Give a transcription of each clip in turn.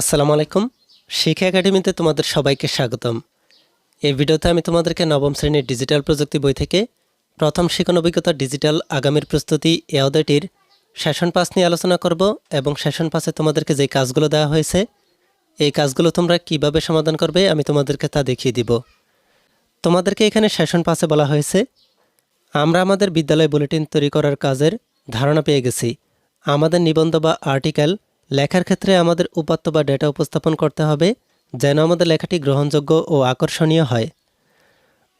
আসসালামু আলাইকুম। শিক্ষা একাডেমিতে তোমাদের সবাইকে স্বাগতম। এই ভিডিওতে আমি তোমাদেরকে নবম শ্রেণির ডিজিটাল প্রযুক্তি বই থেকে প্রথম শিক্ষণ অভিজ্ঞতা ডিজিটাল আগামীর প্রস্তুতি এ অধ্যায়টির সেশন পাস নিয়ে আলোচনা করব এবং সেশন পাসে তোমাদেরকে যে কাজগুলো দেওয়া হয়েছে, এই কাজগুলো তোমরা কীভাবে সমাধান করবে আমি তোমাদেরকে তা দেখিয়ে দিব। তোমাদেরকে এখানে সেশন পাসে বলা হয়েছে, আমরা আমাদের বিদ্যালয় বুলেটিন তৈরি করার কাজের ধারণা পেয়ে গেছি। আমাদের নিবন্ধ বা আর্টিকেল লেখার ক্ষেত্রে আমাদের উপাত্ত বা ডেটা উপস্থাপন করতে হবে যেন আমাদের লেখাটি গ্রহণযোগ্য ও আকর্ষণীয় হয়।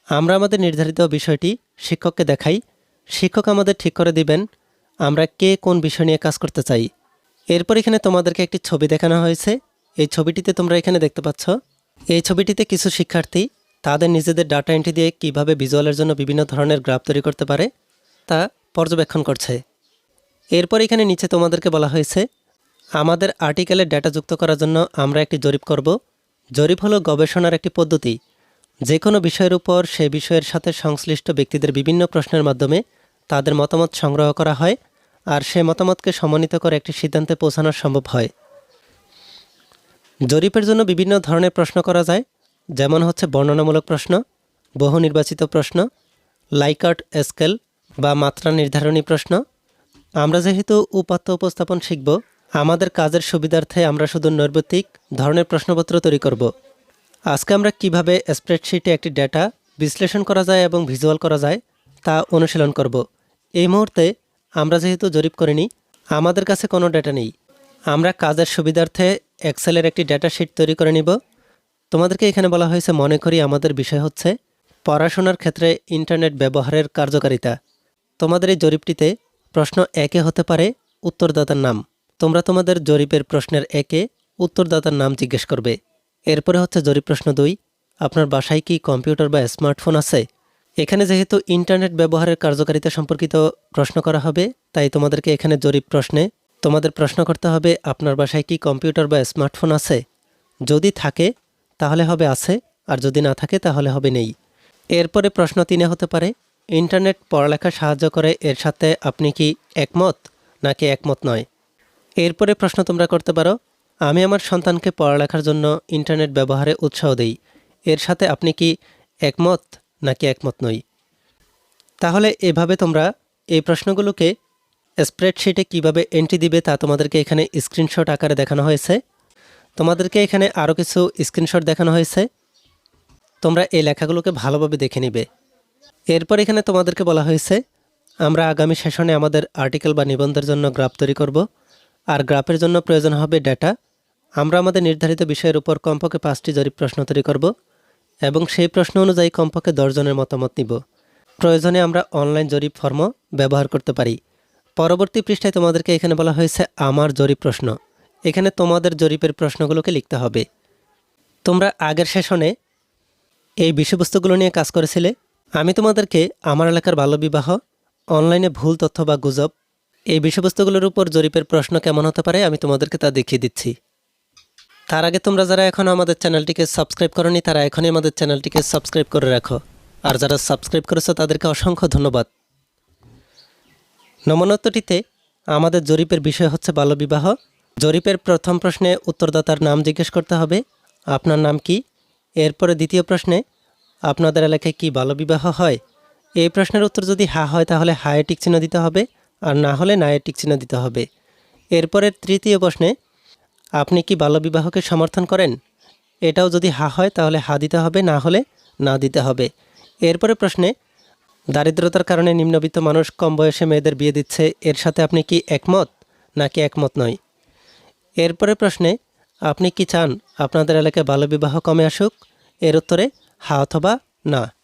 আমরা আমাদের নির্ধারিত বিষয়টি শিক্ষককে দেখাই। শিক্ষক আমাদের ঠিক করে দিবেন, আমরা কে কোন বিষয় নিয়ে কাজ করতে চাই। এরপর এখানে তোমাদেরকে একটি ছবি দেখানো হয়েছে। এই ছবিটিতে তোমরা এখানে দেখতে পাচ্ছ। এই ছবিটিতে কিছু শিক্ষার্থী তাদের নিজেদের ডাটা এন্ট্রি দিয়ে কীভাবে ভিজুয়ালের জন্য বিভিন্ন ধরনের গ্রাফ তৈরি করতে পারে তা পর্যবেক্ষণ করছে। এরপর এখানে নিচে তোমাদেরকে বলা হয়েছে আমাদের আর্টিকেলের ডেটা যুক্ত করার জন্য আমরা একটি জরিপ করব। জরিপ হলো গবেষণার একটি পদ্ধতি। যে কোনো বিষয়ের উপর সে বিষয়ের সাথে সংশ্লিষ্ট ব্যক্তিদের বিভিন্ন প্রশ্নের মাধ্যমে তাদের মতামত সংগ্রহ করা হয় আর সে মতামতকে সমন্বিত করে একটি সিদ্ধান্তে পৌঁছানো সম্ভব হয়। জরিপের জন্য বিভিন্ন ধরনের প্রশ্ন করা যায়, যেমন হচ্ছে বর্ণনামূলক প্রশ্ন বহু নির্বাচিত প্রশ্ন লাইকার্ট স্কেল বা মাত্রা নির্ধারণী প্রশ্ন। আমরা যেহেতু উপাত্ত উপস্থাপন শিখব আমাদের কাজের সুবিধার্থে আমরা শুধু নৈর্ব্যতিক ধরনের প্রশ্নপত্র তৈরি করব। আজকে আমরা কীভাবে স্প্রেডশিটে একটি ডেটা বিশ্লেষণ করা যায় এবং ভিজুয়াল করা যায় তা অনুশীলন করব। এই মুহূর্তে আমরা যেহেতু জরিপ করিনি, আমাদের কাছে কোনো ডেটা নেই। আমরা কাজের সুবিধার্থে এক্সেলের একটি ডেটা শিট তৈরি করে নিব। তোমাদেরকে এখানে বলা হয়েছে, মনে করি আমাদের বিষয় হচ্ছে পড়াশোনার ক্ষেত্রে ইন্টারনেট ব্যবহারের কার্যকারিতা। তোমাদের এই জরিপটিতে প্রশ্ন একে হতে পারে উত্তরদাতার নাম। তোমরা তোমাদের জরিপের প্রশ্নের একে উত্তরদাতার নাম জিজ্ঞেস করবে। এরপরে হচ্ছে জরিপ প্রশ্ন দুই, আপনার বাসায় কি কম্পিউটার বা স্মার্টফোন আছে? এখানে যেহেতু ইন্টারনেট ব্যবহারের কার্যকারিতা সম্পর্কিত প্রশ্ন করা হবে, তাই তোমাদেরকে এখানে জরিপ প্রশ্নে তোমাদের প্রশ্ন করতে হবে, আপনার বাসায় কি কম্পিউটার বা স্মার্টফোন আছে? যদি থাকে, তাহলে হবে আছে, আর যদি না থাকে, তাহলে হবে নেই। এরপরে প্রশ্ন তিনে হতে পারে, ইন্টারনেট পড়ালেখা সাহায্য করে, এর সাথে আপনি কি একমত? নাকি একমত নয়? এরপরে প্রশ্ন তোমরা করতে পারো, আমি আমার সন্তানকে পড়ালেখার জন্য ইন্টারনেট ব্যবহারে উৎসাহ দেই। এর সাথে আপনি কি একমত নাকি একমত নই? তাহলে এভাবে তোমরা এই প্রশ্নগুলোকে স্প্রেডশিটে কীভাবে এন্ট্রি দিবে তা তোমাদেরকে এখানে স্ক্রিনশট আকারে দেখানো হয়েছে। তোমাদেরকে এখানে আরও কিছু স্ক্রিনশট দেখানো হয়েছে। তোমরা এই লেখাগুলোকে ভালোভাবে দেখে নিবে। এরপর এখানে তোমাদেরকে বলা হয়েছে, আমরা আগামী সেশনে আমাদের আর্টিকেল বা নিবন্ধের জন্য গ্রাফ তৈরি করব। আর গ্রাফের জন্য প্রয়োজন হবে ডেটা। আমরা আমাদের নির্ধারিত বিষয়ের উপর কমপক্ষে পাঁচটি জরিপ প্রশ্ন তৈরি করব এবং সেই প্রশ্ন অনুযায়ী কমপক্ষে দশজনের মতামত নিব। প্রয়োজনে আমরা অনলাইন জরিপ ফর্ম ব্যবহার করতে পারি। পরবর্তী পৃষ্ঠায় তোমাদেরকে এখানে বলা হয়েছে আমার জরিপ প্রশ্ন। এখানে তোমাদের জরিপের প্রশ্নগুলোকে লিখতে হবে। তোমরা আগের সেশনে এই বিষয়বস্তুগুলো নিয়ে কাজ করেছিলে। আমি তোমাদেরকে আমার এলাকার বাল্যবিবাহ, অনলাইনে ভুল তথ্য বা গুজব এই বিষয়বস্তুগুলোর উপর জরিপের প্রশ্ন কেমন হতে পারে আমি তোমাদেরকে তা দেখিয়ে দিচ্ছি। তার আগে তোমরা যারা এখনও আমাদের চ্যানেলটিকে সাবস্ক্রাইব করনি, তারা এখনই আমাদের চ্যানেলটিকে সাবস্ক্রাইব করে রাখো। আর যারা সাবস্ক্রাইব করেছ, তাদেরকে অসংখ্য ধন্যবাদ। নমনত্বটিতে আমাদের জরিপের বিষয় হচ্ছে বাল্যবিবাহ। জরিপের প্রথম প্রশ্নে উত্তরদাতার নাম জিজ্ঞেস করতে হবে। আপনার নাম কি? এরপরে দ্বিতীয় প্রশ্নে, আপনাদের এলাকায় কি বাল্যবিবাহ হয়? এই প্রশ্নের উত্তর যদি হা হয়, তাহলে হায়ে টিক চিহ্ন দিতে হবে। আর না হলে নায়ে টিক চিহ্ন দিতে হবে। এরপরের তৃতীয় প্রশ্নে, আপনি কি বাল্যবিবাহকে সমর্থন করেন? এটাও যদি হা হয়, তাহলে হা দিতে হবে, না হলে না দিতে হবে। এরপরে প্রশ্নে, দারিদ্রতার কারণে নিম্নবিত্ত মানুষ কম বয়সে মেয়েদের বিয়ে দিচ্ছে, এর সাথে আপনি কি একমত? নাকি একমত নয়? এরপরে প্রশ্নে, আপনি কি চান আপনাদের এলাকায় বাল্যবিবাহ কমে আসুক? এর উত্তরে, হা অথবা না।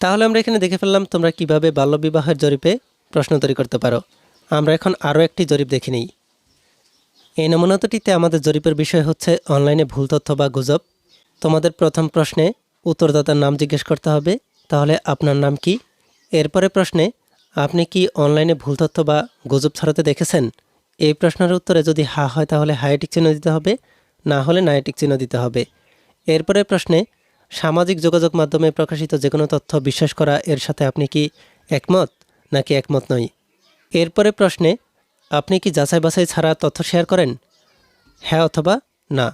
তাহলে আমরা এখানে দেখে ফেললাম তোমরা কীভাবে বাল্যবিবাহের জরিপে প্রশ্ন তৈরি করতে পারো। আমরা এখন আরও একটি জরিপ দেখে নিই। এই নমুনাটিতে আমাদের জরিপের বিষয় হচ্ছে অনলাইনে ভুল তথ্য বা গুজব। তোমাদের প্রথম প্রশ্নে উত্তরদাতার নাম জিজ্ঞেস করতে হবে। তাহলে আপনার নাম কি? এরপরে প্রশ্নে, আপনি কি অনলাইনে ভুল তথ্য বা গুজব ছড়াতে দেখেছেন? এই প্রশ্নের উত্তরে যদি হা হয় তাহলে হায়াটিক চিহ্ন দিতে হবে, না হলে নায়াটিক চিহ্ন দিতে হবে। এরপরে প্রশ্নে, সামাজিক যোগাযোগ মাধ্যমে প্রকাশিত যে কোনো তথ্য বিশ্বাস করা এর সাথে আপনি কি একমত? নাকি একমত নয় এরপরে প্রশ্নে, আপনি কি যাচাই বাছাই ছাড়া তথ্য শেয়ার করেন? হ্যাঁ অথবা না।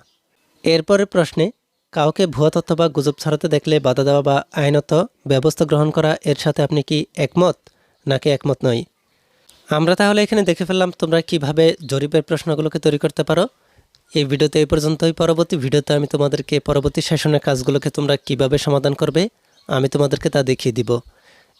এরপরের প্রশ্নে, কাউকে ভুয়া তথ্য বা গুজব ছড়াতে দেখলে বাধা দেওয়া বা আইনত ব্যবস্থা গ্রহণ করা এর সাথে আপনি কি একমত নাকি একমত নয় আমরা তাহলে এখানে দেখে ফেললাম তোমরা কীভাবে জরিপের প্রশ্নগুলোকে তৈরি করতে পারো। এই ভিডিওতে এই পর্যন্তই। পরবর্তী ভিডিওতে আমি তোমাদেরকে পরবর্তী সেশনের কাজগুলোকে তোমরা কীভাবে সমাধান করবে, আমি তোমাদেরকে তা দেখিয়ে দিব।